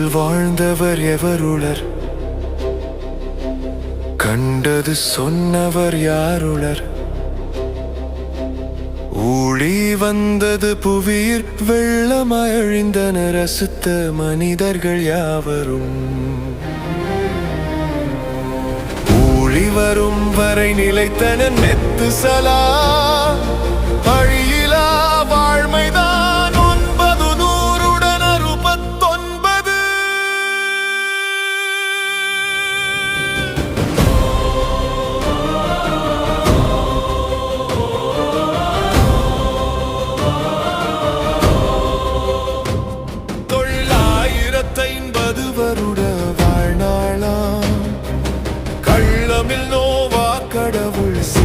வாழ்ந்தவர் எவருளர்? கண்டது சொன்னவர் யாருளர்? ஊழி வந்தது புவியிற் வெள்ளமாய் அழிந்தனர் அசுத்த மனிதர்கள் யாவரும்? ஊழி வரும் வரை நிலைத்தன நெத்து சலா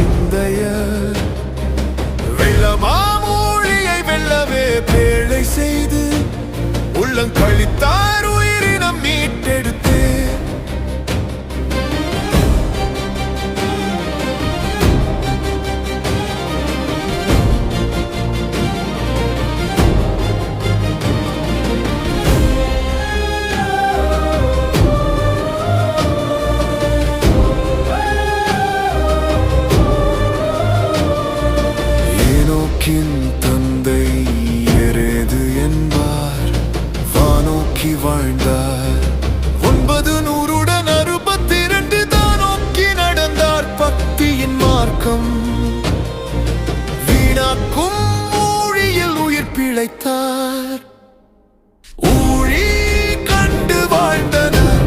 முந்தைய ஏனோக்கின் தந்தை எரேது என்பார். வானோக்கி வாழ்ந்தார். ஒன்பது நூறுடன் அறுபத்தி இரண்டு தான் நோக்கி நடந்தார். பக்தியின் மார்க்கம். வீணாக்கும் ஊழியில் உயிர் பிழைத்தார். ஊழி கண்டு வாழ்ந்தனர்.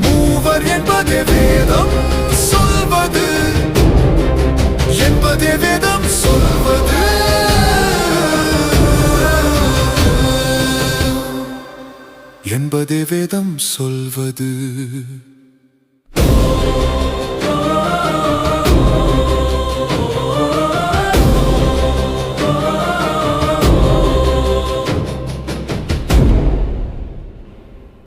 மூவர் என்பதே வேதம் சொல்வது. என்பதே வேதம் என்பதே வேதம் சொல்வது.